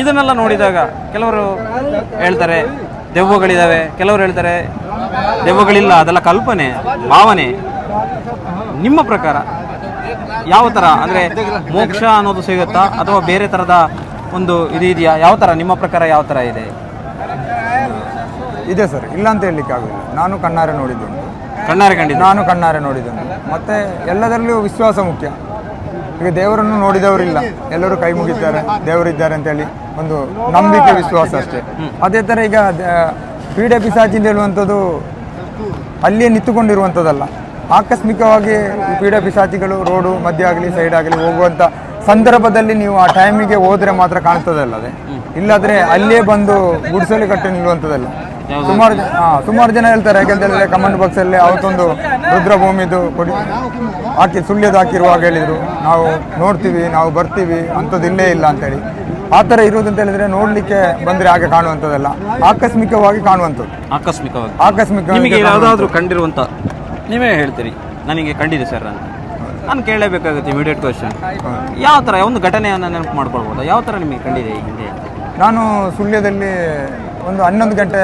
ಇದನ್ನೆಲ್ಲ ನೋಡಿದಾಗ ಕೆಲವರು ಹೇಳ್ತಾರೆ ದೆವ್ವಗಳಿದ್ದಾವೆ ಕೆಲವರು ಹೇಳ್ತಾರೆ ದೆವ್ವಗಳಿಲ್ಲ ಅದೆಲ್ಲ ಕಲ್ಪನೆ ಭಾವನೆ. ನಿಮ್ಮ ಪ್ರಕಾರ ಯಾವ ಥರ ಅಂದರೆ ಮೋಕ್ಷ ಅನ್ನೋದು ಸಿಗುತ್ತಾ? ಅಥವಾ ಬೇರೆ ಥರದ ಒಂದು ಇದು ಇದೆಯಾ? ಯಾವ ಥರ ನಿಮ್ಮ ಪ್ರಕಾರ ಯಾವ ಥರ ಇದೆ? ಇದೆ ಸರ್ ಇಲ್ಲ ಅಂತ ಹೇಳಲಿಕ್ಕೆ ಆಗೋದಿಲ್ಲ. ನಾನು ಕಣ್ಣಾರೆ ನೋಡಿದ್ದೇನೆ ಕಣ್ಣಾರೆ ಕಂಡಿದ್ದು. ನಾನು ಕಣ್ಣಾರೆ ನೋಡಿದ್ದೇನೆ ಮತ್ತು ಎಲ್ಲದರಲ್ಲೂ ವಿಶ್ವಾಸ ಮುಖ್ಯ. ಈಗ ದೇವರನ್ನು ನೋಡಿದವರಿಲ್ಲ. ಎಲ್ಲರೂ ಕೈ ಮುಗಿದ್ದಾರೆ. ದೇವರಿದ್ದಾರೆ ಅಂತೇಳಿ ಒಂದು ನಂಬಿಕೆ ವಿಶ್ವಾಸ ಅಷ್ಟೇ. ಅದೇ ಥರ ಈಗ ಕ್ರೀಡೆ ಪೀಡೆ ಪಿಸಾಚಿ ಅಂತ ಹೇಳುವಂಥದ್ದು ಅಲ್ಲಿಯೇ ನಿಂತುಕೊಂಡಿರುವಂಥದ್ದಲ್ಲ. ಆಕಸ್ಮಿಕವಾಗಿ ಕ್ರೀಡೆ ಪಿಸಾಚಿಗಳು ರೋಡು, ಮಧ್ಯ ಆಗಲಿ ಸೈಡ್ ಆಗಲಿ ಹೋಗುವಂಥ ಸಂದರ್ಭದಲ್ಲಿ ನೀವು ಆ ಟೈಮಿಗೆ ಹೋದರೆ ಮಾತ್ರ ಕಾಣ್ತದಲ್ಲ ಅದೇ ಇಲ್ಲಾದರೆ ಅಲ್ಲೇ ಬಂದು ಗುಡಿಸಲು ಕಟ್ಟಿ ನಿಲ್ಲುವಂಥದ್ದಲ್ಲ. ಸುಮಾರು ಜನ ಹಾ, ಸುಮಾರು ಜನ ಹೇಳ್ತಾರೆ ಯಾಕೆಂತೇಳಿದ್ರೆ ಕಮೆಂಟ್ ಬಾಕ್ಸ್ ಅಲ್ಲಿ ಅವತ್ತೊಂದು ರುದ್ರಭೂಮಿದು ಕೊಡಿ ಹಾಕಿ ಸುಳ್ಳ್ಯದು ಹಾಕಿರುವಾಗ ಹೇಳಿದ್ರು. ನಾವು ನೋಡ್ತೀವಿ ನಾವು ಬರ್ತೀವಿ ಅಂಥದ್ದು ಇಲ್ಲೇ ಇಲ್ಲ ಅಂತೇಳಿ. ಆ ಥರ ಇರೋದು ಅಂತ ಹೇಳಿದ್ರೆ ನೋಡ್ಲಿಕ್ಕೆ ಬಂದ್ರೆ ಹಾಗೆ ಕಾಣುವಂಥದ್ದಲ್ಲ. ಆಕಸ್ಮಿಕವಾಗಿ ಕಾಣುವಂಥದ್ದು. ಆಕಸ್ಮಿಕವಾಗಿ. ಆಕಸ್ಮಿಕ ನಿಮಗೆ ಯಾವುದಾದ್ರೂ ಕಂಡಿರುವಂತ ನೀವೇ ಹೇಳ್ತೀರಿ ನನಗೆ ಕಂಡಿದೆ ಸರ್ ಅಂತ. ನಾನು ಕೇಳಲೇಬೇಕಾಗುತ್ತೆ ಇಮಿಡಿಯೇಟ್ ಕ್ವಶನ್ ಯಾವ ಥರ ಒಂದು ಘಟನೆಯನ್ನು ನೆನಪು ಮಾಡ್ಕೊಳ್ಬೋದಾ? ಯಾವ ಥರ ನಿಮಗೆ ಕಂಡಿದೆ ಈ ಹಿಂದೆ ನಾನು ಸುಳ್ಯದಲ್ಲಿ ಒಂದು ಹನ್ನೊಂದು ಗಂಟೆ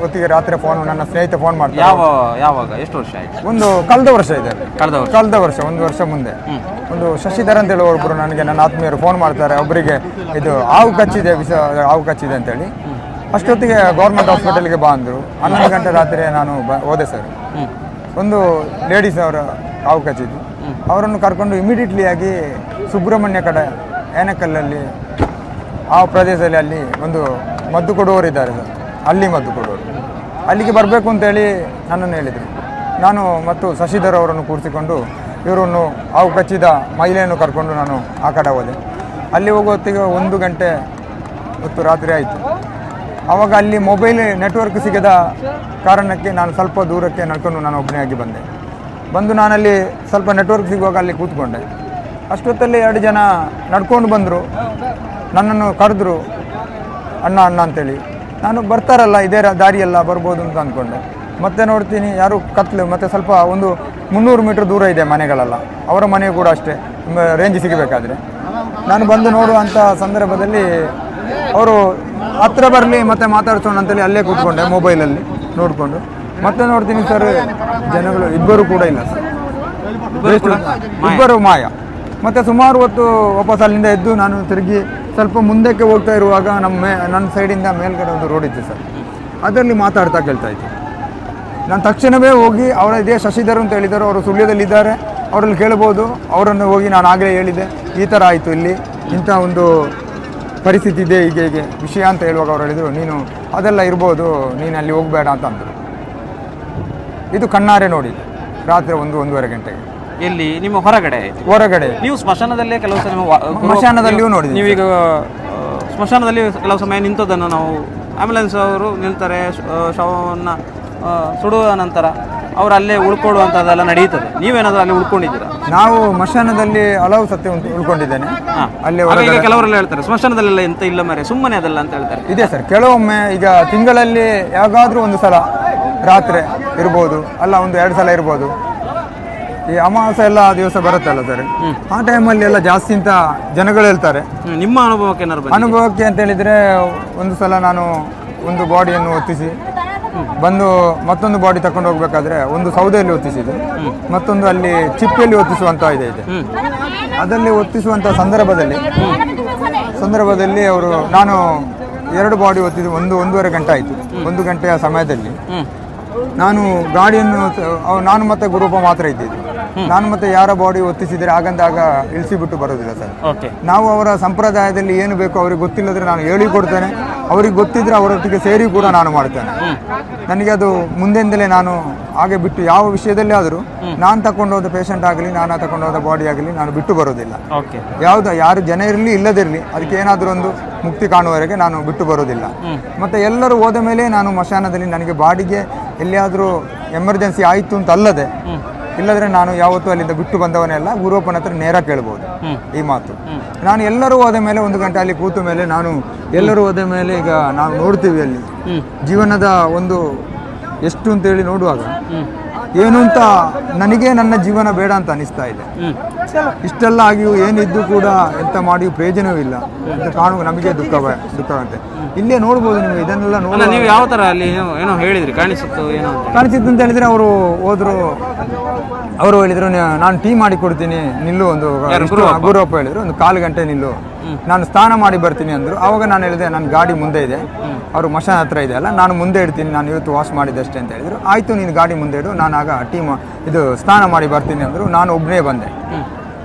ಹೊತ್ತಿಗೆ ರಾತ್ರಿ ಫೋನ್ ನನ್ನ ಸ್ನೇಹಿತ ಫೋನ್ ಮಾಡ್ತಾರೆ ಯಾವ ಯಾವಾಗ? ಎಷ್ಟು ವರ್ಷ ಆಯ್ತು? ಒಂದು ಕಳೆದ ವರ್ಷ ಇದೆ. ಕಳೆದ ವರ್ಷ. ಕಳೆದ ವರ್ಷ ಒಂದು ವರ್ಷ ಮುಂದೆ. ಒಂದು ಶಶಿಧರ್ ಅಂತ ಹೇಳಿ ಒಬ್ಬರು ನನಗೆ ನನ್ನ ಆತ್ಮೀಯರು ಫೋನ್ ಮಾಡ್ತಾರೆ. ಒಬ್ಬರಿಗೆ ಇದು ಹಾವು ಕಚ್ಚಿದೆ ವಿಷ ಹಾವು ಕಚ್ಚಿದೆ ಅಂತೇಳಿ. ಅಷ್ಟೊತ್ತಿಗೆ ಗೌರ್ಮೆಂಟ್ ಹಾಸ್ಪಿಟಲ್ಗೆ ಬಾ ಅಂದರು ಹನ್ನೊಂದು ಗಂಟೆ ರಾತ್ರಿ ನಾನು ಬ ಹೋದೆ ಸರ್ ಒಂದು ಲೇಡೀಸ್ ಅವರ ಹಾವು ಕಚ್ಚಿದ್ದು. ಅವರನ್ನು ಕರ್ಕೊಂಡು ಇಮಿಡಿಯೇಟ್ಲಿ ಆಗಿ ಸುಬ್ರಹ್ಮಣ್ಯ ಕಡೆ ಏನಕಲ್ಲಲ್ಲಿ ಆ ಪ್ರದೇಶದಲ್ಲಿ ಅಲ್ಲಿ ಒಂದು ಮದ್ದು ಕೊಡುವವರು ಇದ್ದಾರೆ ಸರ್. ಅಲ್ಲಿ ಮದ್ದು ಕೊಡುವರು ಅಲ್ಲಿಗೆ ಬರಬೇಕು ಅಂತೇಳಿ ನನ್ನನ್ನು ಹೇಳಿದರು. ನಾನು ಮತ್ತು ಶಶಿಧರ್ ಅವರನ್ನು ಕೂರಿಸಿಕೊಂಡು ಇವರನ್ನು ಹಾವು ಕಚ್ಚಿದ ಮಹಿಳೆಯನ್ನು ಕರ್ಕೊಂಡು ನಾನು ಆ ಕಡೆ ಹೋದೆ. ಅಲ್ಲಿ ಹೋಗೋ ಒಂದು ಗಂಟೆ ಹೊತ್ತು ರಾತ್ರಿ ಆಯಿತು. ಆವಾಗ ಅಲ್ಲಿ ಮೊಬೈಲ್ ನೆಟ್ವರ್ಕ್ ಸಿಗದ ಕಾರಣಕ್ಕೆ ನಾನು ಸ್ವಲ್ಪ ದೂರಕ್ಕೆ ನಡ್ಕೊಂಡು ನಾನು ಒಬ್ಬನೇ ಆಗಿ ಬಂದೆ. ಬಂದು ನಾನಲ್ಲಿ ಸ್ವಲ್ಪ ನೆಟ್ವರ್ಕ್ ಸಿಗುವಾಗ ಅಲ್ಲಿ ಕೂತ್ಕೊಂಡೆ. ಅಷ್ಟೊತ್ತಲ್ಲಿ ಎರಡು ಜನ ನಡ್ಕೊಂಡು ಬಂದರು. ನನ್ನನ್ನು ಕರೆದ್ರು ಅಣ್ಣ ಅಣ್ಣ ಅಂತೇಳಿ. ನಾನು ಬರ್ತಾರಲ್ಲ ಇದೇ ದಾರಿಯೆಲ್ಲ ದಾರಿಯಲ್ಲ ಬರ್ಬೋದು ಅಂತ ಅಂದ್ಕೊಂಡೆ. ಮತ್ತೆ ನೋಡ್ತೀನಿ ಯಾರು ಕತ್ಲು ಮತ್ತೆ ಸ್ವಲ್ಪ ಒಂದು ಮುನ್ನೂರು ಮೀಟರ್ ದೂರ ಇದೆ ಮನೆಗಳೆಲ್ಲ. ಅವರ ಮನೆ ಕೂಡ ಅಷ್ಟೇ ರೇಂಜ್ ಸಿಗಬೇಕಾದ್ರೆ. ನಾನು ಬಂದು ನೋಡುವಂಥ ಸಂದರ್ಭದಲ್ಲಿ ಅವರು ಹತ್ರ ಬರಲಿ ಮತ್ತೆ ಮಾತಾಡ್ಸೋಣ ಅಂತೇಳಿ ಅಲ್ಲೇ ಕೂತ್ಕೊಂಡೆ ಮೊಬೈಲಲ್ಲಿ ನೋಡಿಕೊಂಡು. ಮತ್ತೆ ನೋಡ್ತೀನಿ ಸರ್ ಜನಗಳು ಇಬ್ಬರು ಕೂಡ ಇಲ್ಲ ಸರ್. ಇಬ್ಬರು ಮಾಯ. ಮತ್ತೆ ಸುಮಾರು ಹೊತ್ತು ವಾಪಸ್ ಅಲ್ಲಿಂದ ಎದ್ದು ನಾನು ತಿರುಗಿ ಸ್ವಲ್ಪ ಮುಂದಕ್ಕೆ ಹೋಗ್ತಾ ಇರುವಾಗ ನಮ್ಮ ನನ್ನ ಸೈಡಿಂದ ಮೇಲ್ಗಡೆ ಒಂದು ರೋಡ್ ಇತ್ತು ಸರ್. ಅದರಲ್ಲಿ ಮಾತಾಡ್ತಾ ಕೇಳ್ತಾ ಇತ್ತು ನಾನು ತಕ್ಷಣವೇ ಹೋಗಿ ಅವರ ಇದೇ ಶಶಿಧರ್ ಅಂತ ಹೇಳಿದರು, ಅವರು ಸುಳ್ಯದಲ್ಲಿದ್ದಾರೆ, ಅವರಲ್ಲಿ ಕೇಳ್ಬೋದು, ಅವರನ್ನು ಹೋಗಿ ನಾನು ಆಗಲೇ ಹೇಳಿದೆ, ಈ ಥರ ಆಯಿತು ಇಲ್ಲಿ, ಇಂಥ ಒಂದು ಪರಿಸ್ಥಿತಿ ಇದೆ, ಹೀಗೆ ಹೀಗೆ ವಿಷಯ ಅಂತ ಹೇಳುವಾಗ ಅವ್ರು ಹೇಳಿದರು, ನೀನು ಅದೆಲ್ಲ ಇರ್ಬೋದು, ನೀನು ಅಲ್ಲಿ ಹೋಗಬೇಡ ಅಂತ ಅಂದರು. ಇದು ಕಣ್ಣಾರೆ ನೋಡಿ, ರಾತ್ರಿ ಒಂದು ಒಂದೂವರೆ ಗಂಟೆಗೆ. ಎಲ್ಲಿ? ನಿಮ್ಮ ಹೊರಗಡೆ. ಹೊರಗಡೆ. ನೀವು ಸ್ಮಶಾನದಲ್ಲೇ ಕೆಲವು ಸಮಯ ಸ್ಮಶಾನದಲ್ಲಿಯೂ ನೋಡಿ ನೀವೀಗ ಸ್ಮಶಾನದಲ್ಲಿ ಕೆಲವು ಸಮಯ ನಿಂತದನ್ನು ನಾವು ಆಂಬ್ಯುಲೆನ್ಸ್ ಅವರು ನಿಲ್ತಾರೆ ಶವವನ್ನು ಸುಡುವ ನಂತರ ಅವರು ಅಲ್ಲೇ ಉಳ್ಕೊಳ್ಳುವಂಥದ್ದೆಲ್ಲ ನಡೆಯುತ್ತದೆ. ನೀವೇನಾದರೂ ಅಲ್ಲಿ ಉಳ್ಕೊಂಡಿದ್ದೀರಾ? ನಾವು ಸ್ಮಶಾನದಲ್ಲಿ ಹಲವು ಸತ್ಯ ಉಳ್ಕೊಂಡಿದ್ದೇನೆ. ಅಲ್ಲಿ ಕೆಲವರೆಲ್ಲ ಹೇಳ್ತಾರೆ ಸ್ಮಶಾನದಲ್ಲೆಲ್ಲ ಎಂತ ಇಲ್ಲ ಮರೆ ಸುಮ್ಮನೆ ಅದಲ್ಲ ಅಂತ ಹೇಳ್ತಾರೆ. ಇದೆ ಸರ್. ಕೆಲವೊಮ್ಮೆ ಈಗ ತಿಂಗಳಲ್ಲಿ ಯಾವಾಗಾದ್ರೂ ಒಂದು ಸಲ ರಾತ್ರಿ ಇರ್ಬೋದು ಅಲ್ಲ ಒಂದು ಎರಡು ಸಲ ಇರ್ಬೋದು. ಈ ಅಮಾವಾಸ್ಯೆ ಎಲ್ಲ ದಿವಸ ಬರುತ್ತಲ್ಲ ಸರ್? ಆ ಟೈಮಲ್ಲಿ ಎಲ್ಲ ಜಾಸ್ತಿ ಅಂತ ಜನಗಳು ಹೇಳ್ತಾರೆ. ನಿಮ್ಮ ಅನುಭವಕ್ಕೆ ಏನಾದ್ರು ಬಂದಿದೆ ಅನುಭವಕ್ಕೆ ಅಂತ ಹೇಳಿದ್ರೆ ಒಂದು ಸಲ ನಾನು ಒಂದು ಬಾಡಿಯನ್ನು ಒತ್ತಿಸಿ ಬಂದು ಮತ್ತೊಂದು ಬಾಡಿ ತಕೊಂಡು ಹೋಗ್ಬೇಕಾದ್ರೆ ಒಂದು ಸೌದೆಯಲ್ಲಿ ಒತ್ತಿಸಿದೆ. ಮತ್ತೊಂದು ಅಲ್ಲಿ ಚಿಪ್ಪೆಯಲ್ಲಿ ಒತ್ತಿಸುವಂತ ಇದೆ ಇದೆ. ಅದರಲ್ಲಿ ಒತ್ತಿಸುವಂತ ಸಂದರ್ಭದಲ್ಲಿ ಸಂದರ್ಭದಲ್ಲಿ ಅವರು ನಾನು ಎರಡು ಬಾಡಿ ಒತ್ತಿದ್ದು ಒಂದು ಒಂದೂವರೆ ಗಂಟೆ ಆಯಿತು. ಒಂದು ಗಂಟೆಯ ಸಮಯದಲ್ಲಿ ನಾನು ಗಾಡಿಯನ್ನು ತ- ಅವ್- ನಾನು ಮತ್ತೆ ಗುರೂಪ ಮಾತ್ರ ಇದ್ದಿದ್ದು. ನಾನು ಮತ್ತೆ ಯಾರ ಬಾಡಿ ಒತ್ತಿಸಿದರೆ ಆಗಂದಾಗ ಇಳಿಸಿಬಿಟ್ಟು ಬರೋದಿಲ್ಲ ಸರ್. ಓಕೆ. ನಾವು ಅವರ ಸಂಪ್ರದಾಯದಲ್ಲಿ ಏನು ಬೇಕೋ ಅವ್ರಿಗೆ ಗೊತ್ತಿಲ್ಲದ್ರೆ ನಾನು ಹೇಳಿ ಕೊಡ್ತೇನೆ. ಅವ್ರಿಗೆ ಗೊತ್ತಿದ್ರೆ ಅವರೊಟ್ಟಿಗೆ ಸೇರಿ ಕೂಡ ನಾನು ಮಾಡ್ತೇನೆ. ನನಗೆ ಅದು ಮುಂದೆಯಿಂದಲೇ ನಾನು ಹಾಗೆ ಬಿಟ್ಟು ಯಾವ ವಿಷಯದಲ್ಲಿ ಆದರೂ ನಾನು ತಗೊಂಡೋದ ಪೇಷಂಟ್ ಆಗಲಿ ನಾನು ತಗೊಂಡೋದ ಬಾಡಿ ಆಗಲಿ ನಾನು ಬಿಟ್ಟು ಬರೋದಿಲ್ಲ. ಯಾವುದು ಯಾರು ಜನ ಇರಲಿ ಇಲ್ಲದಿರಲಿ ಅದಕ್ಕೆ ಏನಾದರೂ ಒಂದು ಮುಕ್ತಿ ಕಾಣುವವರೆಗೆ ನಾನು ಬಿಟ್ಟು ಬರೋದಿಲ್ಲ. ಮತ್ತು ಎಲ್ಲರೂ ಹೋದ ಮೇಲೆ ನಾನು ಮಶಾನದಲ್ಲಿ ನನಗೆ ಬಾಡಿಗೆ ಎಲ್ಲಿಯಾದರೂ ಎಮರ್ಜೆನ್ಸಿ ಆಯಿತು ಅಂತ ಅಲ್ಲದೆ ಇಲ್ಲದ್ರೆ ನಾನು ಯಾವತ್ತೂ ಅಲ್ಲಿಂದ ಬಿಟ್ಟು ಬಂದವನೆಲ್ಲ ಗುರುವಪ್ಪನ ಹತ್ರ ನೇರ ಕೇಳ್ಬೋದು. ಈ ಮಾತು. ನಾನು ಎಲ್ಲರೂ ಹೋದ ಮೇಲೆ ಒಂದು ಗಂಟೆ ಅಲ್ಲಿ ಕೂತ ಮೇಲೆ ನಾನು ಎಲ್ಲರೂ ಹೋದ ಮೇಲೆ ಈಗ ನಾವು ನೋಡ್ತೀವಿ ಅಲ್ಲಿ. ಜೀವನದ ಒಂದು ಎಷ್ಟು ಅಂತೇಳಿ ನೋಡುವಾಗ ಏನು ಅಂತ ನನಗೆ ನನ್ನ ಜೀವನ ಬೇಡ ಅಂತ ಅನಿಸ್ತಾ ಇದೆ. ಇಷ್ಟೆಲ್ಲ ಆಗಿಯೂ ಏನಿದ್ದು ಕೂಡ ಎಂತ ಮಾಡಿಯೂ ಪ್ರಯೋಜನವೂ ಇಲ್ಲ. ಅಂತ ಕಾಣುವ ನಮಗೆ ದುಃಖ ಆಗುತ್ತೆ ಇಲ್ಲೇ ನೋಡ್ಬೋದು ನೀವು ಇದನ್ನೆಲ್ಲ ನೋಡಿ ನೀವು ಯಾವ ಥರ ಅಲ್ಲಿ ಏನೋ ಹೇಳಿದ್ರಿ ಕಾಣಿಸುತ್ತೋ ಏನೋ ಅಂತ? ಕಾಣಿಸಿತ್ತು ಅಂತ ಹೇಳಿದ್ರೆ ಅವರು ಹೋದ್ರು. ಅವರು ಹೇಳಿದ್ರು ನಾನು ಟೀ ಮಾಡಿ ಕೊಡ್ತೀನಿ ನಿಲ್ಲು ಒಂದು? ಗುರುವಪ್ಪ ಹೇಳಿದ್ರು ಒಂದು ಕಾಲು ಗಂಟೆ ನಿಲ್ಲು. ನಾನು ಸ್ನಾನ ಮಾಡಿ ಬರ್ತೀನಿ ಅಂದರು. ಆವಾಗ ನಾನು ಹೇಳಿದೆ ನನ್ನ ಗಾಡಿ ಮುಂದೆ ಇದೆ. ಅವರು ಮಶಾನ ಹತ್ರ ಇದೆ ಅಲ್ಲ ನಾನು ಮುಂದೆ ಇಡ್ತೀನಿ. ನಾನು ಇವತ್ತು ವಾಶ್ ಮಾಡಿದಷ್ಟೇ ಅಂತ ಹೇಳಿದರು. ಆಯಿತು ನೀನು ಗಾಡಿ ಮುಂದೆ ಇಡು. ನಾನು ಆಗ ಟೀಮ್ ಇದು ಸ್ನಾನ ಮಾಡಿ ಬರ್ತೀನಿ ಅಂದರು. ನಾನು ಒಬ್ಬನೇ ಬಂದೆ.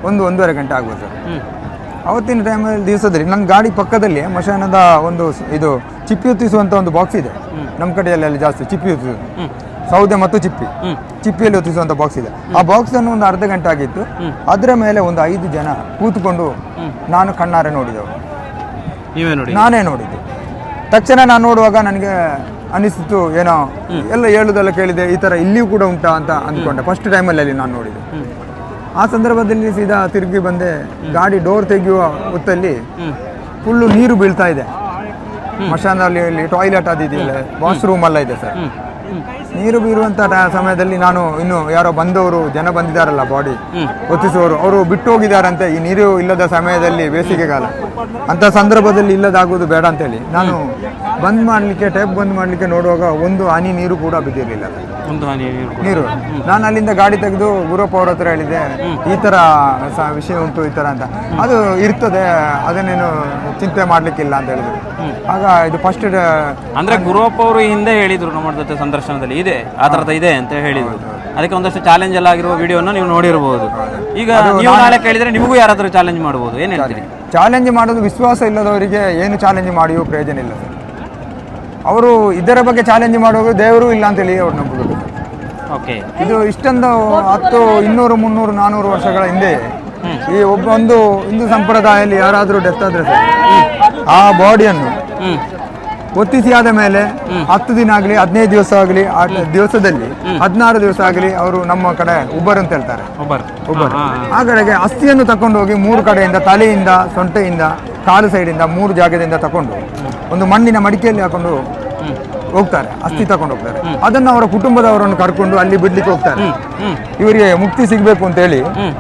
ಒಂದು ಒಂದೂವರೆ ಗಂಟೆ ಆಗ್ಬೋದು ಸರ್. ಅವತ್ತಿನ ಟೈಮಲ್ಲಿ ದಿವಸದಲ್ಲಿ ನನ್ನ ಗಾಡಿ ಪಕ್ಕದಲ್ಲಿ ಮಶಾನದ ಒಂದು ಇದು ಚಿಪ್ಪಿ ಉತ್ತಿಸುವಂಥ ಒಂದು ಬಾಕ್ಸ್ ಇದೆ. ನಮ್ಮ ಕಡೆಯಲ್ಲಿ ಅಲ್ಲಿ ಜಾಸ್ತಿ ಚಿಪ್ಪಿ ಹೊತ್ತಿಸೋದು ಹ್ಮ್. ಸೌದೆ ಮತ್ತು ಚಿಪ್ಪಿ. ಚಿಪ್ಪಿಯಲ್ಲಿ ಹೊತ್ತಿಸುವಂತ ಬಾಕ್ಸ್ ಇದೆ. ಆ ಬಾಕ್ಸ್ ಅನ್ನು ಒಂದು ಅರ್ಧ ಗಂಟೆ ಆಗಿತ್ತು. ಅದರ ಮೇಲೆ ಒಂದು ಐದು ಜನ ಕೂತ್ಕೊಂಡು ನಾನು ಕಣ್ಣಾರೆ ನೋಡಿದೆವು. ನೀವೇ ನೋಡಿ ನಾನೇ ನೋಡಿದ್ದು. ತಕ್ಷಣ ನಾನು ನೋಡುವಾಗ ನನಗೆ ಅನಿಸಿತು ಏನೋ ಎಲ್ಲ ಹೇಳುದೆಲ್ಲ ಕೇಳಿದೆ ಈ ಥರ ಇಲ್ಲಿಯೂ ಕೂಡ ಉಂಟಾ ಅಂತ ಅಂದ್ಕೊಂಡೆ. ಫಸ್ಟ್ ಟೈಮಲ್ಲಿ ಅಲ್ಲಿ ನಾನು ನೋಡಿದೆ ಆ ಸಂದರ್ಭದಲ್ಲಿ ಸೀದಾ ತಿರುಗಿ ಬಂದೆ ಗಾಡಿ ಡೋರ್ ತೆಗೆಯುವ ಹೊತ್ತಲ್ಲಿ ಫುಲ್ಲು ನೀರು ಬೀಳ್ತಾ ಇದೆ. ಮಶಾನಲ್ಲಿ ಟಾಯ್ಲೆಟ್ ಅದಿದೆಯಲ್ಲ ವಾಶ್ರೂಮ್ ಎಲ್ಲ ಇದೆ ಸರ್. ನೀರು ಬೀರುವಂತ ಸಮಯದಲ್ಲಿ ನಾನು ಇನ್ನು ಯಾರೋ ಬಂದವರು ಜನ ಬಂದಿದಾರಲ್ಲ ಬಾಡಿ ಗೊತ್ತಿಸುವವರು ಅವರು ಬಿಟ್ಟು ಹೋಗಿದಾರಂತೆ ಈ ನೀರು ಇಲ್ಲದ ಸಮಯದಲ್ಲಿ ಬೇಸಿಗೆಗಾಲ ಅಂತ ಸಂದರ್ಭದಲ್ಲಿ ಇಲ್ಲದಾಗುವುದು ಬೇಡ ಅಂತೇಳಿ. ನಾನು ಬಂದ್ ಮಾಡ್ಲಿಕ್ಕೆ ಟೇಪ್ ಬಂದ್ ಮಾಡ್ಲಿಕ್ಕೆ ನೋಡುವಾಗ ಒಂದು ಹನಿ ನೀರು ಕೂಡ ಬಿದ್ದಿರಲಿಲ್ಲ. ಒಂದು ಹನಿ ನೀರು ನಾನು ಅಲ್ಲಿಂದ ಗಾಡಿ ತೆಗೆದು ಗುರುಪ್ಪ ಅವ್ರ ಹತ್ರ ಹೇಳಿದೆ ಈ ತರ ವಿಷಯ ಉಂಟು ಈ ತರ ಅಂತ. ಅದು ಇರ್ತದೆ ಅದನ್ನೇನು ಚಿಂತೆ ಮಾಡ್ಲಿಕ್ಕಿಲ್ಲ ಅಂತ ಹೇಳಿದ್ರು. ಆಗ ಇದು ಫಸ್ಟ್ ಅಂದ್ರೆ ಗುರುಪ್ಪ ಅವರು ಹಿಂದೆ ಹೇಳಿದ್ರು ನಮ್ಮ ಜೊತೆ ಸಂದರ್ಶನದಲ್ಲಿ ಇದೆ ಆ ತರದ ಇದೆ ಅಂತ ಹೇಳಿದ್ರು. ಅದಕ್ಕೆ ಒಂದಷ್ಟು ಚಾಲೆಂಜ್ ಎಲ್ಲ ಆಗಿರುವ ವಿಡಿಯೋನ ನೀವು ನೋಡಿರಬಹುದು ಈಗ ನೀವು ನಾಳೆ ಕೇಳಿದ್ರೆ ನಿಮಗೂ ಯಾರಾದರೂ ಚಾಲೆಂಜ್ ಮಾಡಬಹುದು ಏನು ಹೇಳ್ತೀರಿ? ಚಾಲೆಂಜ್ ಮಾಡೋದು ವಿಶ್ವಾಸ ಇಲ್ಲದವರಿಗೆ ಏನು ಚಾಲೆಂಜ್ ಮಾಡಿಯೂ ಪ್ರಯೋಜನ ಇಲ್ಲ. ಸರ್ ಅವರು ಇದರ ಬಗ್ಗೆ ಚಾಲೆಂಜ್ ಮಾಡುವಾಗ ದೇವರು ಇಲ್ಲ ಅಂತೇಳಿ ಅವ್ರು ನಂಬುದು. ಓಕೆ ಇದು ಇಷ್ಟೊಂದು ಹತ್ತು ಇನ್ನೂರು ಮುನ್ನೂರು ನಾನೂರು ವರ್ಷಗಳ ಹಿಂದೆ ಈ ಒಬ್ಬ ಒಂದು ಹಿಂದೂ ಸಂಪ್ರದಾಯದಲ್ಲಿ ಯಾರಾದರೂ ಡೆತ್ ಆದ್ರೆ ಸರ್ ಆ ಬಾಡಿಯನ್ನು ಒತ್ತಿಸಿ ಆದ ಮೇಲೆ ಹತ್ತು ದಿನ ಆಗಲಿ ಹದಿನೈದು ದಿವಸ ಆಗಲಿ ಆ ದಿವಸದಲ್ಲಿ ಹದಿನಾರು ದಿವಸ ಆಗಲಿ ಅವರು ನಮ್ಮ ಕಡೆ ಉಬ್ಬರ್ ಅಂತ ಹೇಳ್ತಾರೆ. ಹಾಗಾಗಿ ಉಬ್ಬರ್. ಆ ಕಡೆಗೆ ಅಸ್ಥಿಯನ್ನು ತಕೊಂಡು ಹೋಗಿ ಮೂರು ಕಡೆಯಿಂದ ತಲೆಯಿಂದ ಸೊಂಟೆಯಿಂದ ಕಾಲು ಸೈಡಿಂದ ಮೂರು ಜಾಗದಿಂದ ತಕೊಂಡು ಒಂದು ಮಣ್ಣಿನ ಮಡಿಕೆಯಲ್ಲಿ ಹಾಕೊಂಡು ಹೋಗ್ತಾರೆ ಅಸ್ಥಿ ತಕೊಂಡು ಹೋಗ್ತಾರೆ. ಅದನ್ನು ಅವರ ಕುಟುಂಬದವರನ್ನು ಕರ್ಕೊಂಡು ಅಲ್ಲಿ ಬಿಡ್ಲಿಕ್ಕೆ ಹೋಗ್ತಾರೆ. ಇವರಿಗೆ ಮುಕ್ತಿ ಸಿಗಬೇಕು ಅಂತೇಳಿ ಹೇಳಿ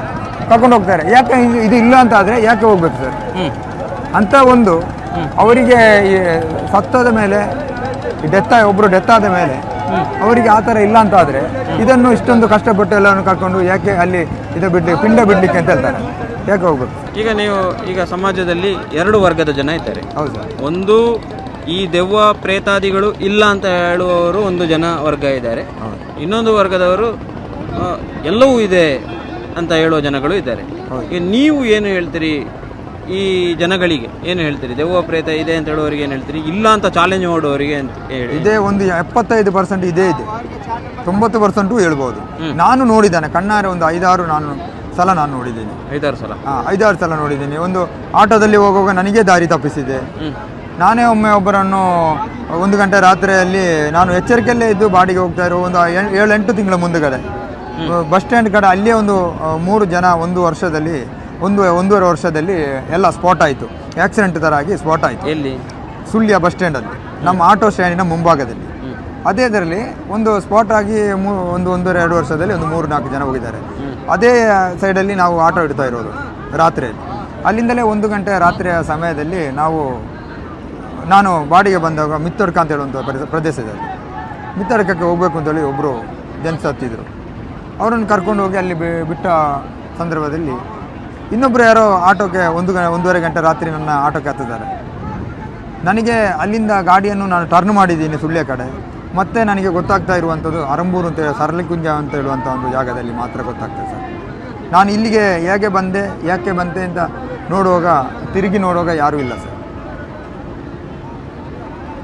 ಕರ್ಕೊಂಡು ಹೋಗ್ತಾರೆ. ಯಾಕೆ ಇದು- ಇಲ್ಲ ಅಂತ ಆದರೆ ಯಾಕೆ ಹೋಗ್ಬೇಕು ಸರ್? ಅಂತ ಒಂದು ಅವರಿಗೆ ಈ ಸತ್ತದ ಮೇಲೆ ಡೆತ್ ಒಬ್ಬರು ಡೆತ್ ಆದ ಮೇಲೆ ಅವರಿಗೆ ಆ ಥರ ಇಲ್ಲ ಅಂತ ಆದರೆ ಇದನ್ನು ಇಷ್ಟೊಂದು ಕಷ್ಟಪಟ್ಟು ಎಲ್ಲವನ್ನು ಕರ್ಕೊಂಡು ಯಾಕೆ ಅಲ್ಲಿ ಇದು ಬಿಡ್ಲಿ ಪಿಂಡ ಬಿಡ್ಲಿಕ್ಕೆ ಅಂತ ಹೇಳ್ತಾರೆ. ಯಾಕೆ ಹೋಗ್ಬೇಕು? ಈಗ ನೀವು ಈಗ ಸಮಾಜದಲ್ಲಿ ಎರಡು ವರ್ಗದ ಜನ ಇದ್ದಾರೆ. ಹೌದು ಒಂದು ಈ ದೆವ್ವ ಪ್ರೇತಾದಿಗಳು ಇಲ್ಲ ಅಂತ ಹೇಳುವವರು ಒಂದು ಜನ ವರ್ಗ ಇದ್ದಾರೆ. ಇನ್ನೊಂದು ವರ್ಗದವರು ಎಲ್ಲವೂ ಇದೆ ಅಂತ ಹೇಳುವ ಜನಗಳು ಇದ್ದಾರೆ. ಈಗ ನೀವು ಏನು ಹೇಳ್ತೀರಿ? ಈ ಜನಗಳಿಗೆ ಏನು ಹೇಳ್ತೀರಿ? ದೆವ್ವ ಪ್ರೇತ ಇದೆ ಅಂತ ಹೇಳೋರಿಗೆ ಏನು ಹೇಳ್ತೀರಿ? ಇಲ್ಲ ಅಂತ ಚಾಲೆಂಜ್ ಮಾಡುವವರಿಗೆ ಅಂತ ಹೇಳಿ. ಇದೇ ಒಂದು ಎಪ್ಪತ್ತೈದು ಪರ್ಸೆಂಟ್ ಇದೇ ಇದೆ. ತೊಂಬತ್ತು ಪರ್ಸೆಂಟು ಹೇಳ್ಬೋದು. ನಾನು ನೋಡಿದ್ದಾನೆ ಕಣ್ಣಾರೆ ಒಂದು ಐದಾರು ನಾನು ಸಲ ನಾನು ನೋಡಿದ್ದೀನಿ. ಐದಾರು ಸಲ. ಹಾಂ ಐದಾರು ಸಲ ನೋಡಿದ್ದೀನಿ. ಒಂದು ಆಟೋದಲ್ಲಿ ಹೋಗುವಾಗ ನನಗೆ ದಾರಿ ತಪ್ಪಿಸಿದೆ. ನಾನೇ ಒಮ್ಮೆ ಒಬ್ಬರನ್ನು ಒಂದು ಗಂಟೆ ರಾತ್ರಿಯಲ್ಲಿ ನಾನು ಎಚ್ಚರಿಕೆಯಲ್ಲೇ ಇದ್ದು ಬಾಡಿಗೆ ಹೋಗ್ತಾ ಇರೋ ಒಂದು ಏಳೆಂಟು ತಿಂಗಳ ಮುಂದುಗಡೆ. ಬಸ್ ಸ್ಟ್ಯಾಂಡ್ ಕಡೆ ಅಲ್ಲೇ ಒಂದು ಮೂರು ಜನ ಒಂದು ವರ್ಷದಲ್ಲಿ ಒಂದು ಒಂದೂವರೆ ವರ್ಷದಲ್ಲಿ ಎಲ್ಲ ಸ್ಪಾಟ್ ಆಯಿತು. ಆಕ್ಸಿಡೆಂಟ್ ಥರ ಆಗಿ ಸ್ಪಾಟ್ ಆಯಿತು. ಎಲ್ಲಿ? ಸುಳ್ಯ ಬಸ್ ಸ್ಟ್ಯಾಂಡಲ್ಲಿ ನಮ್ಮ ಆಟೋ ಸ್ಟ್ಯಾಂಡಿನ ಮುಂಭಾಗದಲ್ಲಿ. ಅದೇ ಇದರಲ್ಲಿ ಒಂದು ಸ್ಪಾಟ್ ಆಗಿ ಮೂ- ಒಂದು ಒಂದೂವರೆ ಎರಡು ವರ್ಷದಲ್ಲಿ ಒಂದು ಮೂರು ನಾಲ್ಕು ಜನ ಹೋಗಿದ್ದಾರೆ. ಅದೇ ಸೈಡಲ್ಲಿ ನಾವು ಆಟೋ ಇಡ್ತಾ ಇರೋದು ರಾತ್ರಿಯಲ್ಲಿ. ಅಲ್ಲಿಂದಲೇ ಒಂದು ಗಂಟೆ ರಾತ್ರಿಯ ಸಮಯದಲ್ಲಿ ನಾವು ನಾನು ಬಾಡಿಗೆ ಬಂದಾಗ ಮಿತ್ತಡ್ಕ ಅಂತ ಹೇಳುವಂಥ ಪ್ರದೇಶ ಪ್ರದೇಶದಲ್ಲಿ ಮಿತ್ತಡ್ಕಕ್ಕೆ ಹೋಗ್ಬೇಕು ಅಂತೇಳಿ ಒಬ್ಬರು ಜನ್ಸ್ ಹತ್ತಿದ್ರು ಅವರನ್ನು ಕರ್ಕೊಂಡು ಹೋಗಿ ಅಲ್ಲಿ ಬಿಟ್ಟ ಸಂದರ್ಭದಲ್ಲಿ ಇನ್ನೊಬ್ಬರು ಯಾರೋ ಆಟೋಕ್ಕೆ ಒಂದು ಒಂದೂವರೆ ಗಂಟೆ ರಾತ್ರಿ ನನ್ನ ಆಟೋಕ್ಕೆ ಹತ್ತಿದ್ದಾರೆ. ನನಗೆ ಅಲ್ಲಿಂದ ಗಾಡಿಯನ್ನು ನಾನು ಟರ್ನ್ ಮಾಡಿದ್ದೀನಿ ಸುಳ್ಯ ಕಡೆ. ಮತ್ತೆ ನನಗೆ ಗೊತ್ತಾಗ್ತಾ ಇರುವಂಥದ್ದು ಅರಂಬೂರು ಅಂತ ಹೇಳಿ ಸರಳಿಕುಂಜ ಅಂತ ಹೇಳುವಂಥ ಒಂದು ಜಾಗದಲ್ಲಿ ಮಾತ್ರ ಗೊತ್ತಾಗ್ತದೆ ಸರ್. ನಾನು ಇಲ್ಲಿಗೆ ಹೇಗೆ ಬಂದೆ, ಯಾಕೆ ಬಂದೆ ಅಂತ ನೋಡುವಾಗ, ತಿರುಗಿ ನೋಡುವಾಗ ಯಾರೂ ಇಲ್ಲ ಸರ್.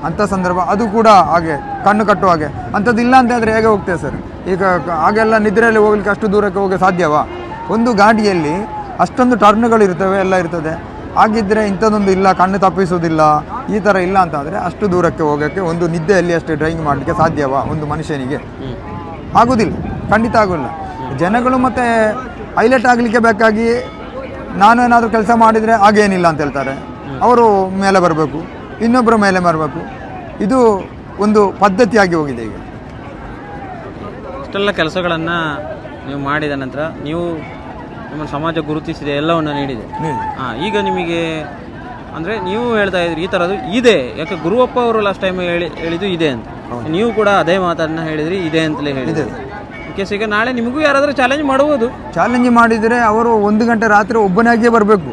ಅಂಥ ಸಂದರ್ಭ, ಅದು ಕೂಡ ಹಾಗೆ, ಕಣ್ಣು ಕಟ್ಟುವ ಹಾಗೆ. ಅಂಥದ್ದು ಇಲ್ಲ ಅಂತ ಆದರೆ ಹೇಗೆ ಹೋಗ್ತೇವೆ ಸರ್? ಈಗ ಹಾಗೆಲ್ಲ ನಿದ್ರೆಯಲ್ಲಿ ಹೋಗ್ಲಿಕ್ಕೆ ಅಷ್ಟು ದೂರಕ್ಕೆ ಹೋಗೋಕ್ಕೆ ಸಾಧ್ಯವಾ? ಒಂದು ಗಾಡಿಯಲ್ಲಿ ಅಷ್ಟೊಂದು ಟರ್ನ್ಗಳು ಇರ್ತವೆ, ಎಲ್ಲ ಇರ್ತದೆ. ಹಾಗಿದ್ದರೆ ಇಂಥದ್ದೊಂದು ಇಲ್ಲ, ಕಣ್ಣು ತಪ್ಪಿಸೋದಿಲ್ಲ, ಈ ಥರ ಇಲ್ಲ ಅಂತ ಆದರೆ ಅಷ್ಟು ದೂರಕ್ಕೆ ಹೋಗೋಕ್ಕೆ ಒಂದು ನಿದ್ದೆಯಲ್ಲಿ ಅಷ್ಟೇ ಡ್ರೈವಿಂಗ್ ಮಾಡಲಿಕ್ಕೆ ಸಾಧ್ಯವಾ ಒಂದು ಮನುಷ್ಯನಿಗೆ? ಆಗೋದಿಲ್ಲ, ಖಂಡಿತ ಆಗೋಲ್ಲ. ಜನಗಳು ಮತ್ತೆ ಹೈಲೈಟ್ ಆಗಲಿಕ್ಕೆ ಬೇಕಾಗಿ ನಾನು ಏನಾದರೂ ಕೆಲಸ ಮಾಡಿದರೆ ಹಾಗೇನಿಲ್ಲ ಅಂತ ಹೇಳ್ತಾರೆ. ಅವರು ಮೇಲೆ ಬರಬೇಕು ಇನ್ನೊಬ್ಬರು ಮೇಲೆ ಬರಬೇಕು. ಇದು ಒಂದು ಪದ್ಧತಿಯಾಗಿ ಹೋಗಿದೆ ಈಗ. ಇಷ್ಟೆಲ್ಲ ಕೆಲಸಗಳನ್ನು ನೀವು ಮಾಡಿದ ನಂತರ ನೀವು ನಿಮ್ಮ ಸಮಾಜ ಗುರುತಿಸಿದೆ ಎಲ್ಲವನ್ನು ನೀಡಿದೆ. ನೀಡಿ. ಹಾಂ ಈಗ ನಿಮಗೆ ಅಂದರೆ ನೀವು ಹೇಳ್ತಾ ಇದ್ರಿ ಈ ಥರದ್ದು ಇದೆ. ಯಾಕೆ ಗುರುವಪ್ಪ ಅವರು ಲಾಸ್ಟ್ ಟೈಮ್ ಹೇಳಿ ಹೇಳಿದ್ದು ಇದೆ ಅಂತ. ನೀವು ಕೂಡ ಅದೇ ಮಾತನ್ನು ಹೇಳಿದ್ರಿ ಇದೆ ಅಂತಲೇ ಹೇಳಿದೆ ಕೇಸ್ ಈಗ ನಾಳೆ ನಿಮಗೂ ಯಾರಾದರೂ ಚಾಲೆಂಜ್ ಮಾಡಬಹುದು ಚಾಲೆಂಜ್ ಮಾಡಿದರೆ ಅವರು ಒಂದು ಗಂಟೆ ರಾತ್ರಿ ಒಬ್ಬನಾಗಿಯೇ ಬರಬೇಕು.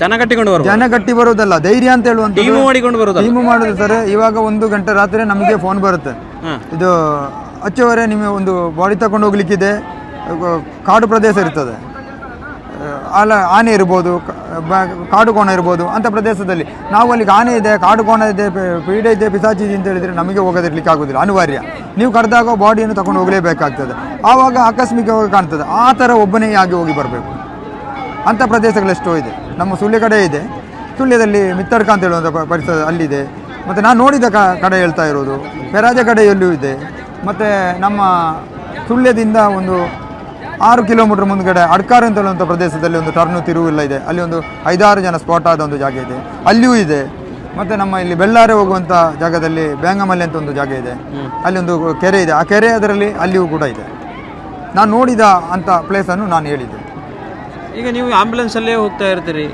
ಜನ ಕಟ್ಟಿಕೊಂಡು ಬರೋದು ಜನ ಕಟ್ಟಿ ಬರೋದಲ್ಲ ಧೈರ್ಯ ಅಂತ ಹೇಳುವಂತ ಟೀಮು ಮಾಡಿಕೊಂಡು ಬರೋದು ಟೀಮು ಮಾಡುದು ಸರ್ ಇವಾಗ ಒಂದು ಗಂಟೆ ರಾತ್ರಿ ನಮಗೆ ಫೋನ್ ಬರುತ್ತೆ. ಇದು ಅಚ್ಚುವರೆ ನಿಮಗೆ ಒಂದು ಬಾಡಿ ತಗೊಂಡು ಹೋಗ್ಲಿಕ್ಕಿದೆ. ಕಾಡು ಪ್ರದೇಶ ಇರ್ತದೆ. ಅಲ್ಲ ಆನೆ ಇರ್ಬೋದು, ಕ- ಬ- ಕಾಡು ಕೋಣ ಇರ್ಬೋದು ಅಂತ ಪ್ರದೇಶದಲ್ಲಿ ನಾವು ಅಲ್ಲಿಗೆ ಆನೆ ಇದೆ ಕಾಡು ಕೋಣ ಇದೆ ಪೀಡೆ ಇದೆ ಪಿಸಾಚಿ ಇದೆ ಅಂತ ಹೇಳಿದರೆ ನಮಗೆ ಹೋಗೋದಿರ್ಲಿಕ್ಕೆ ಆಗೋದಿಲ್ಲ, ಅನಿವಾರ್ಯ. ನೀವು ಕರೆದಾಗ ಬಾಡಿಯನ್ನು ತಗೊಂಡು ಹೋಗಲೇಬೇಕಾಗ್ತದೆ. ಆವಾಗ ಆಕಸ್ಮಿಕವಾಗಿ ಕಾಣ್ತದೆ, ಆ ಥರ ಒಬ್ಬನೇ ಆಗಿ ಹೋಗಿ ಬರಬೇಕು. ಅಂಥ ಪ್ರದೇಶಗಳೆಷ್ಟೋ ಇದೆ. ನಮ್ಮ ಸುಳ್ಯ ಕಡೆ ಇದೆ. ಸುಳ್ಯದಲ್ಲಿ ಮಿತ್ತಡ್ಕ ಅಂತ ಹೇಳುವಂಥ ಪರಿಸರ ಅಲ್ಲಿದೆ. ಮತ್ತು ನಾನು ನೋಡಿದ ಕ, ಕಡೆ ಹೇಳ್ತಾ ಇರೋದು ಪೆರಾಜ ಕಡೆಯಲ್ಲೂ ಇದೆ. ಮತ್ತು ನಮ್ಮ ಸುಳ್ಯದಿಂದ ಒಂದು ಆರು ಕಿಲೋಮೀಟರ್ ಮುಂದ್ಗಡೆ ಅಡ್ಕಾರ್ ಅಂತ ಹೇಳುವಂಥ ಪ್ರದೇಶದಲ್ಲಿ ಒಂದು ಟರ್ನು ತಿರುವಿಲ್ಲ ಇದೆ. ಅಲ್ಲಿ ಒಂದು ಐದಾರು ಜನ ಸ್ಪಾಟ್ ಆದ ಒಂದು ಜಾಗ ಇದೆ. ಅಲ್ಲಿಯೂ ಇದೆ. ಮತ್ತು ನಮ್ಮ ಇಲ್ಲಿ ಬೆಳ್ಳಾರೆ ಹೋಗುವಂಥ ಜಾಗದಲ್ಲಿ ಬ್ಯಾಂಗಮಲ್ಲಿ ಅಂತ ಒಂದು ಜಾಗ ಇದೆ. ಅಲ್ಲಿ ಒಂದು ಕೆರೆ ಇದೆ. ಆ ಕೆರೆ ಅದರಲ್ಲಿ ಅಲ್ಲಿಯೂ ಕೂಡ ಇದೆ. ನಾನು ನೋಡಿದ ಅಂಥ ಪ್ಲೇಸನ್ನು ನಾನು ಹೇಳಿದ್ದೆ. ಈಗ ನೀವು ಆ್ಯಂಬುಲೆನ್ಸಲ್ಲೇ ಹೋಗ್ತಾ ಇರ್ತೀರಿ.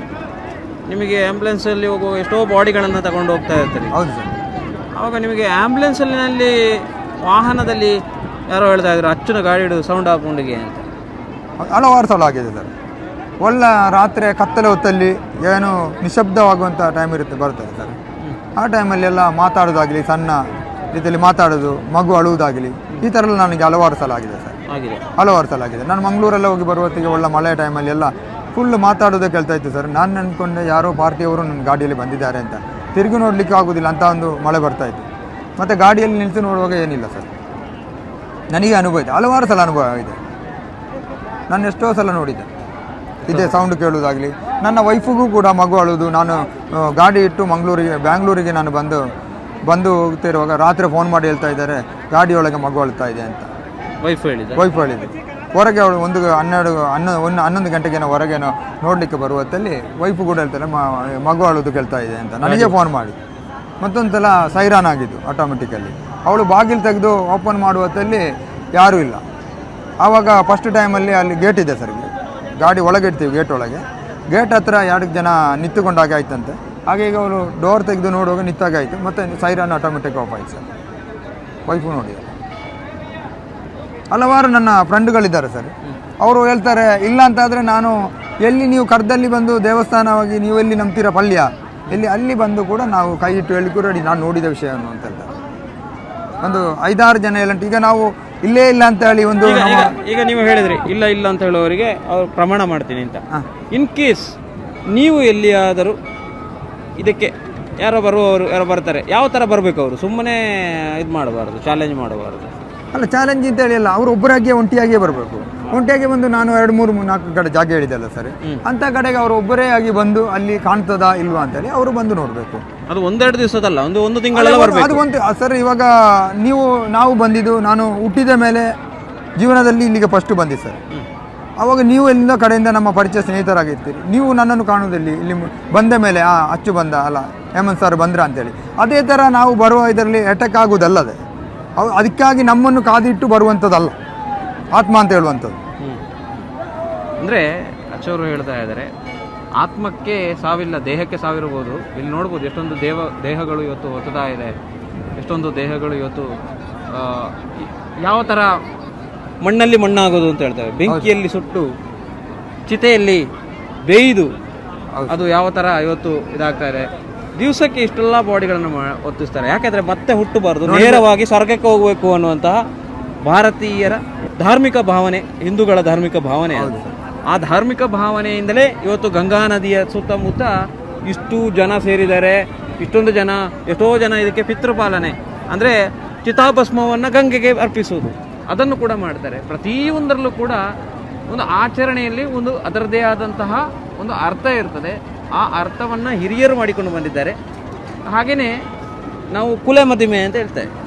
ನಿಮಗೆ ಆ್ಯಂಬುಲೆನ್ಸಲ್ಲಿ ಹೋಗುವ ಎಷ್ಟೋ ಬಾಡಿಗಳನ್ನು ತಗೊಂಡು ಹೋಗ್ತಾ ಇರ್ತೀರಿ. ಹೌದು ಸರ್. ಆವಾಗ ನಿಮಗೆ ಆ್ಯಂಬುಲೆನ್ಸಲ್ಲಿನಲ್ಲಿ ವಾಹನದಲ್ಲಿ ಯಾರೋ ಹೇಳ್ತಾ ಇದ್ರು ಅಚ್ಚನ ಗಾಡಿ ಹಿಡಿದು ಸೌಂಡ್ ಹಾಕೊಂಡಿಗೆ ಅಂತ. ಹಲವಾರು ಸಲ ಆಗಿದೆ ಸರ್. ಒಳ್ಳೆ ರಾತ್ರಿ ಕತ್ತಲೆ ಹೊತ್ತಲ್ಲಿ ಏನು ನಿಶಬ್ದವಾಗುವಂಥ ಟೈಮ್ ಇರುತ್ತೆ ಬರ್ತದೆ ಸರ್. ಆ ಟೈಮಲ್ಲಿ ಎಲ್ಲ ಮಾತಾಡೋದಾಗಲಿ ಸಣ್ಣ ರೀತಿಯಲ್ಲಿ ಮಾತಾಡೋದು ಮಗು ಅಳುವುದಾಗಲಿ ಈ ಥರ ಎಲ್ಲ ನನಗೆ ಹಲವಾರು ಸಲ ಆಗಿದೆ ಸರ್. ಹಲವಾರು ಸಲ ಆಗಿದೆ. ನಾನು ಮಂಗಳೂರೆಲ್ಲ ಹೋಗಿ ಬರುವತ್ತಿಗೆ ಒಳ್ಳೆ ಮಳೆ ಟೈಮಲ್ಲಿ ಎಲ್ಲ ಫುಲ್ ಮಾತಾಡೋದೇ ಕೇಳ್ತಾ ಇತ್ತು ಸರ್. ನಾನು ಅಂದ್ಕೊಂಡೆ ಯಾರೋ ಪಾರ್ಟಿಯವರು ನನ್ನ ಗಾಡಿಯಲ್ಲಿ ಬಂದಿದ್ದಾರೆ ಅಂತ. ತಿರುಗಿ ನೋಡಲಿಕ್ಕೆ ಆಗೋದಿಲ್ಲ ಅಂತ ಒಂದು ಮಳೆ ಬರ್ತಾ ಇತ್ತು. ಮತ್ತು ಗಾಡಿಯಲ್ಲಿ ನಿಲ್ಲಿಸಿ ನೋಡುವಾಗ ಏನಿಲ್ಲ ಸರ್. ನನಗೆ ಅನುಭವ ಇದೆ. ಹಲವಾರು ಸಲ ಅನುಭವ ಇದೆ ನಾನು ಎಷ್ಟೋ ಸಲ ನೋಡಿದ್ದೆ. ಇದೇ ಸೌಂಡ್ ಕೇಳೋದಾಗಲಿ ನನ್ನ ವೈಫಿಗೂ ಕೂಡ ಮಗು ಅಳೋದು. ನಾನು ಗಾಡಿ ಇಟ್ಟು ಮಂಗಳೂರಿಗೆ ಬ್ಯಾಂಗ್ಳೂರಿಗೆ ನಾನು ಬಂದು ಬಂದು ಹೋಗ್ತಿರುವಾಗ ರಾತ್ರಿ ಫೋನ್ ಮಾಡಿ ಹೇಳ್ತಾ ಇದ್ದಾರೆ ಗಾಡಿಯೊಳಗೆ ಮಗು ಅಳ್ತಾ ಇದೆ ಅಂತ. ವೈಫ್ ಹೇಳಿದೆ? ವೈಫ್ ಹೇಳಿದ್ದು. ಹೊರಗೆ ಅವಳು ಒಂದು ಹನ್ನೆರಡು ಹನ್ನೊ ಒಂದು ಹನ್ನೊಂದು ಗಂಟೆಗೇನೋ ಹೊರಗೇನೋ ನೋಡಲಿಕ್ಕೆ ಬರುವತ್ತಲ್ಲಿ ವೈಫು ಕೂಡ ಹೇಳ್ತಾರೆ ಮಗು ಅಳೋದು ಕೇಳ್ತಾ ಇದೆ ಅಂತ. ನನಗೆ ಫೋನ್ ಮಾಡಿ. ಮತ್ತೊಂದು ಸಲ ಸೈರಾನ್ ಆಗಿದ್ದು ಆಟೋಮೆಟಿಕಲ್ಲಿ ಅವಳು ಬಾಗಿಲು ತೆಗೆದು ಓಪನ್ ಮಾಡುವತ್ತಲ್ಲಿ ಯಾರೂ ಇಲ್ಲ. ಆವಾಗ ಫಸ್ಟ್ ಟೈಮಲ್ಲಿ ಅಲ್ಲಿ ಗೇಟ್ ಇದೆ ಸರ್ ಗಾಡಿ ಒಳಗೆ ಇಡ್ತೀವಿ ಗೇಟ್ ಒಳಗೆ. ಗೇಟ್ ಹತ್ರ ಎರಡು ಜನ ನಿಂತುಕೊಂಡಾಗ ಆಯ್ತಂತೆ. ಹಾಗೆ ಈಗ ಅವರು ಡೋರ್ ತೆಗೆದು ನೋಡುವಾಗ ನಿಂತಾಗ ಆಯಿತು. ಮತ್ತು ಸೈರನ್ ಆಟೋಮೆಟಿಕ್ ಆಫ್ ಆಯ್ತು ಸರ್ ವೈಫು ನೋಡಿ. ಹಲವಾರು ನನ್ನ ಫ್ರೆಂಡ್ಗಳಿದ್ದಾರೆ ಸರ್ ಅವರು ಹೇಳ್ತಾರೆ, ಇಲ್ಲ ಅಂತಾದರೆ ನಾನು ಎಲ್ಲಿ ನೀವು ಕರ್ದಲ್ಲಿ ಬಂದು ದೇವಸ್ಥಾನವಾಗಿ ನೀವು ಎಲ್ಲಿ ನಂಬ್ತೀರ ಪಲ್ಯ? ಎಲ್ಲಿ ಅಲ್ಲಿ ಬಂದು ಕೂಡ ನಾವು ಕೈ ಇಟ್ಟು ಹೇಳಿಕೊಡಿ ನಾನು ನೋಡಿದ ವಿಷಯವನ್ನು ಅಂತ ಹೇಳ್ತಾರೆ. ಒಂದು ಐದಾರು ಜನ ಎಲ್ಲ ಈಗ ನಾವು ಇಲ್ಲೇ ಇಲ್ಲ ಅಂತ ಹೇಳಿ ಒಂದು ಈಗ ಈಗ ಈಗ ನೀವು ಹೇಳಿದ್ರಿ ಇಲ್ಲ ಇಲ್ಲ ಅಂತ ಹೇಳುವವರಿಗೆ ಅವರು ಪ್ರಮಾಣ ಮಾಡ್ತೀನಿ ಅಂತ. ಇನ್ ಕೇಸ್ ನೀವು ಎಲ್ಲಿಯಾದರೂ ಇದಕ್ಕೆ ಯಾರೋ ಬರುವವರು ಯಾರೋ ಬರ್ತಾರೆ ಯಾವ ಥರ ಬರಬೇಕು ಅವರು? ಸುಮ್ಮನೆ ಇದು ಮಾಡಬಾರ್ದು ಚಾಲೆಂಜ್ ಮಾಡಬಾರ್ದು. ಅಲ್ಲ ಚಾಲೆಂಜ್ ಅಂತ ಹೇಳಿ ಅಲ್ಲ ಅವರು ಒಬ್ಬರಾಗಿಯೇ ಒಂಟಿಯಾಗಿಯೇ ಬರಬೇಕು. ಒಂಟಿಯಾಗಿ ಬಂದು ನಾನು ಎರಡು ಮೂರು ಮೂರು ನಾಲ್ಕು ಕಡೆ ಜಾಗ ಹೇಳಿದ್ದಲ್ಲ ಸರ್. ಅಂಥ ಕಡೆಗೆ ಅವರು ಒಬ್ಬರೇ ಆಗಿ ಬಂದು ಅಲ್ಲಿ ಕಾಣ್ತದಾ ಇಲ್ವಾ ಅಂತೇಳಿ ಅವರು ಬಂದು ನೋಡಬೇಕು. ಅದು ಒಂದೆರಡು ದಿವಸದಲ್ಲ ಒಂದು ಒಂದು ತಿಂಗಳೆಲ್ಲ ಬರಬೇಕು. ಅದು ಒಂದು ಸರ್ ಇವಾಗ ನೀವು ನಾವು ಬಂದಿದ್ದು ನಾನು ಹುಟ್ಟಿದ ಮೇಲೆ ಜೀವನದಲ್ಲಿ ಇಲ್ಲಿಗೆ ಫಸ್ಟ್ ಬಂದಿ ಸರ್. ಅವಾಗ ನೀವು ಎಲ್ಲಿಂದ ಕಡೆಯಿಂದ ನಮ್ಮ ಪರಿಚಯ ಸ್ನೇಹಿತರಾಗಿರ್ತೀರಿ? ನೀವು ನನ್ನನ್ನು ಕಾಣುವುದಲ್ಲಿ ಇಲ್ಲಿ ಬಂದ ಮೇಲೆ ಆ ಅಚ್ಚು ಬಂದ ಅಲ್ಲ ಹೇಮಂತ್ ಸರ್ ಬಂದ್ರ ಅಂತೇಳಿ. ಅದೇ ಥರ ನಾವು ಬರುವ ಇದರಲ್ಲಿ ಅಟ್ಯಾಕ್ ಆಗುವುದಲ್ಲದೆ ಅವು ಅದಕ್ಕಾಗಿ ನಮ್ಮನ್ನು ಕಾದಿಟ್ಟು ಬರುವಂಥದ್ದಲ್ಲ ಆತ್ಮ ಅಂತ ಹೇಳುವಂಥದ್ದು. ಅಂದರೆ ಅಚ್ಚವರು ಹೇಳ್ತಾ ಇದ್ದಾರೆ ಆತ್ಮಕ್ಕೆ ಸಾವಿಲ್ಲ ದೇಹಕ್ಕೆ ಸಾವಿರಬಹುದು. ಇಲ್ಲಿ ನೋಡ್ಬೋದು ಎಷ್ಟೊಂದು ದೇವ ದೇಹಗಳು ಇವತ್ತು ಹೊತ್ತುತ್ತಾ ಇದೆ ಎಷ್ಟೊಂದು ದೇಹಗಳು ಇವತ್ತು ಯಾವ ಥರ ಮಣ್ಣಲ್ಲಿ ಮಣ್ಣಾಗೋದು ಅಂತ ಹೇಳ್ತಾರೆ. ಬೆಂಕಿಯಲ್ಲಿ ಸುಟ್ಟು ಚಿತೆಯಲ್ಲಿ ಬೇಯ್ದು ಅದು ಯಾವ ಥರ ಇವತ್ತು ಇದಾಗ್ತಾ ಇದೆ. ದಿವಸಕ್ಕೆ ಇಷ್ಟೆಲ್ಲ ಬಾಡಿಗಳನ್ನು ಒತ್ತಿಸ್ತಾರೆ. ಯಾಕೆಂದರೆ ಮತ್ತೆ ಹುಟ್ಟುಬಾರ್ದು. ನೇರವಾಗಿ ಸ್ವರ್ಗಕ್ಕೆ ಹೋಗಬೇಕು ಅನ್ನುವಂತಹ ಭಾರತೀಯರ ಧಾರ್ಮಿಕ ಭಾವನೆ ಹಿಂದೂಗಳ ಧಾರ್ಮಿಕ ಭಾವನೆ ಅದು. ಆ ಧಾರ್ಮಿಕ ಭಾವನೆಯಿಂದಲೇ ಇವತ್ತು ಗಂಗಾ ನದಿಯ ಸುತ್ತಮುತ್ತ ಇಷ್ಟು ಜನ ಸೇರಿದ್ದಾರೆ. ಇಷ್ಟೊಂದು ಜನ, ಎಷ್ಟೋ ಜನ ಇದಕ್ಕೆ ಪಿತೃಪಾಲನೆ. ಅಂದರೆ ಚಿತಾಭಸ್ಮವನ್ನು ಗಂಗೆಗೆ ಅರ್ಪಿಸುವುದು. ಅದನ್ನು ಕೂಡ ಮಾಡ್ತಾರೆ. ಪ್ರತಿಯೊಂದರಲ್ಲೂ ಕೂಡ ಒಂದು ಆಚರಣೆಯಲ್ಲಿ ಒಂದು ಅದರದೇ ಆದಂತಹ ಒಂದು ಅರ್ಥ ಇರ್ತದೆ. ಆ ಅರ್ಥವನ್ನು ಹಿರಿಯರು ಮಾಡಿಕೊಂಡು ಬಂದಿದ್ದಾರೆ. ಹಾಗೆಯೇ ನಾವು ಕುಲ ಮದಿಮೆ ಅಂತ ಹೇಳ್ತೇವೆ.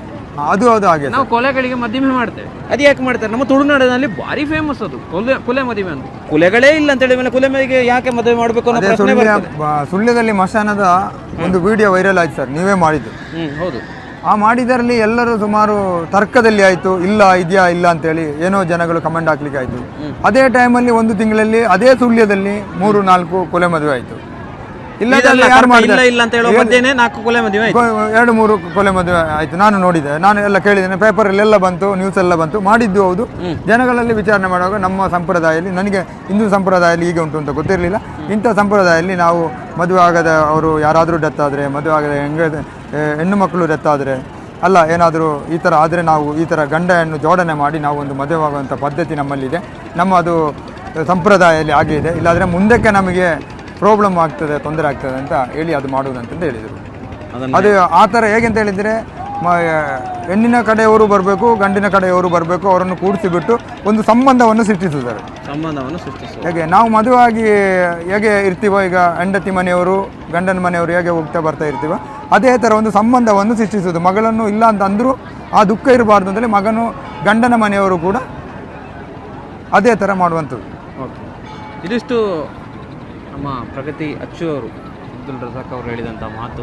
ಅದು ಅದು ಹಾಗೆ ನಾವು ಕೊಲೆಗಳಿಗೆ ಮಧ್ಯಮೆ ಮಾಡ್ತೇವೆ. ಅದು ಯಾಕೆ ಮಾಡ್ತಾರೆ? ನಮ್ಮ ತುಳುನಾಡಿನಲ್ಲಿ ಭಾರಿ ಫೇಮಸ್ ಅದು ಕೊಲೆ ಕುಲೆ ಮದುವೆ ಅಂತ. ಕುಲೆಗಳೇ ಇಲ್ಲ ಅಂತ ಹೇಳಿದ ಮೇಲೆ ಕುಲೆ ಮದುವೆಗೆ ಯಾಕೆ ಮದುವೆ ಮಾಡಬೇಕು ಅನ್ನೋ ಪ್ರಶ್ನೆ ಬರ್ತದೆ. ಸುಳ್ಯದಲ್ಲಿ ಮಶಾನದ ಒಂದು ವಿಡಿಯೋ ವೈರಲ್ ಆಯ್ತು ಸರ್ ನೀವೇ ಮಾಡಿದ್ದು. ಹ್ಮ್ ಹೌದು. ಆ ಮಾಡಿದರಲ್ಲಿ ಎಲ್ಲರೂ ಸುಮಾರು ತರ್ಕದಲ್ಲಿ ಆಯಿತು ಇಲ್ಲ ಇದೆಯಾ ಇಲ್ಲ ಅಂತೇಳಿ ಏನೋ ಜನಗಳು ಕಮೆಂಟ್ ಹಾಕ್ಲಿಕ್ಕೆ ಆಯಿತು. ಅದೇ ಟೈಮಲ್ಲಿ ಒಂದು ತಿಂಗಳಲ್ಲಿ ಅದೇ ಸುಳ್ಯದಲ್ಲಿ ಮೂರು ನಾಲ್ಕು ಕೊಲೆ ಮದುವೆ ಆಯಿತು. ಇದೆಲ್ಲ ಯಾರು ಇಲ್ಲ ಇಲ್ಲ ಅಂತ ಹೇಳೋ ಮಧ್ಯೆನೆ ನಾಲ್ಕು ಕೊಲೆ ಮದುವೆ ಆಯ್ತು. ಎರಡು ಮೂರು ಕೊಲೆ ಮದುವೆ ಆಯ್ತು. ನಾನು ನೋಡಿದೆ. ನಾನು ಎಲ್ಲ ಕೇಳಿದ್ದೇನೆ. ಪೇಪರ್ ಎಲ್ಲ ಬಂತು ನ್ಯೂಸ್ ಎಲ್ಲ ಬಂತು. ಮಾಡಿದ್ದು ಹೌದು. ಜನಗಳಲ್ಲಿ ವಿಚಾರಣೆ ಮಾಡುವಾಗ ನಮ್ಮ ಸಂಪ್ರದಾಯದಲ್ಲಿ ನನಗೆ ಹಿಂದೂ ಸಂಪ್ರದಾಯದಲ್ಲಿ ಹೀಗೆ ಉಂಟು ಅಂತ ಗೊತ್ತಿರಲಿಲ್ಲ. ಇಂಥ ಸಂಪ್ರದಾಯದಲ್ಲಿ ನಾವು ಮದುವೆ ಆಗದ ಅವರು ಯಾರಾದರೂ ಡೆತ್ ಆದರೆ ಮದುವೆ ಆಗದ ಹೆಂಗ ಹೆಣ್ಣು ಮಕ್ಕಳು ಡೆತ್ ಆದರೆ ಅಲ್ಲ ಏನಾದರೂ ಈ ಥರ ಆದರೆ ನಾವು ಈ ಥರ ಗಂಡ ಹೆಣ್ಣು ಜೋಡಣೆ ಮಾಡಿ ನಾವು ಒಂದು ಮದುವೆ ಆಗುವಂಥ ಪದ್ಧತಿ ನಮ್ಮಲ್ಲಿದೆ. ನಮ್ಮ ಅದು ಸಂಪ್ರದಾಯದಲ್ಲಿ ಆಗಿದೆ ಇಲ್ಲಾಂದರೆ ಮುಂದಕ್ಕೆ ನಮಗೆ ಪ್ರಾಬ್ಲಮ್ ಆಗ್ತದೆ ತೊಂದರೆ ಆಗ್ತದೆ ಅಂತ ಹೇಳಿ ಅದು ಮಾಡುವುದಂತಂದು ಹೇಳಿದರು. ಅದು ಆ ಥರ ಹೇಗೆ ಅಂತ ಹೇಳಿದರೆ ಮ ಹೆಣ್ಣಿನ ಕಡೆಯವರು ಬರಬೇಕು ಗಂಡಿನ ಕಡೆಯವರು ಬರಬೇಕು ಅವರನ್ನು ಕೂಡಿಸಿಬಿಟ್ಟು ಒಂದು ಸಂಬಂಧವನ್ನು ಸೃಷ್ಟಿಸುತ್ತಾರೆ ಸಂಬಂಧವನ್ನು ಸೃಷ್ಟಿಸುವ. ಹೇಗೆ ನಾವು ಮದುವಾಗಿ ಹೇಗೆ ಇರ್ತೀವೋ ಈಗ ಹೆಂಡತಿ ಮನೆಯವರು ಗಂಡನ ಮನೆಯವರು ಹೇಗೆ ಹೋಗ್ತಾ ಬರ್ತಾ ಇರ್ತೀವೋ ಅದೇ ಥರ ಒಂದು ಸಂಬಂಧವನ್ನು ಸೃಷ್ಟಿಸೋದು ಮಗಳನ್ನು ಇಲ್ಲ ಅಂತ ಅಂದರೂ ಆ ದುಃಖ ಇರಬಾರ್ದು ಅಂತೇಳಿ ಮಗನು ಗಂಡನ ಮನೆಯವರು ಕೂಡ ಅದೇ ಥರ ಮಾಡುವಂಥದ್ದು. ಓಕೆ. ಇದಿಷ್ಟು ನಮ್ಮ ಪ್ರಗತಿ ಅಚ್ಚು ಅವರು ಅಬ್ದುಲ್ ರಜಾಕ್ ಅವರು ಹೇಳಿದಂಥ ಮಾತು.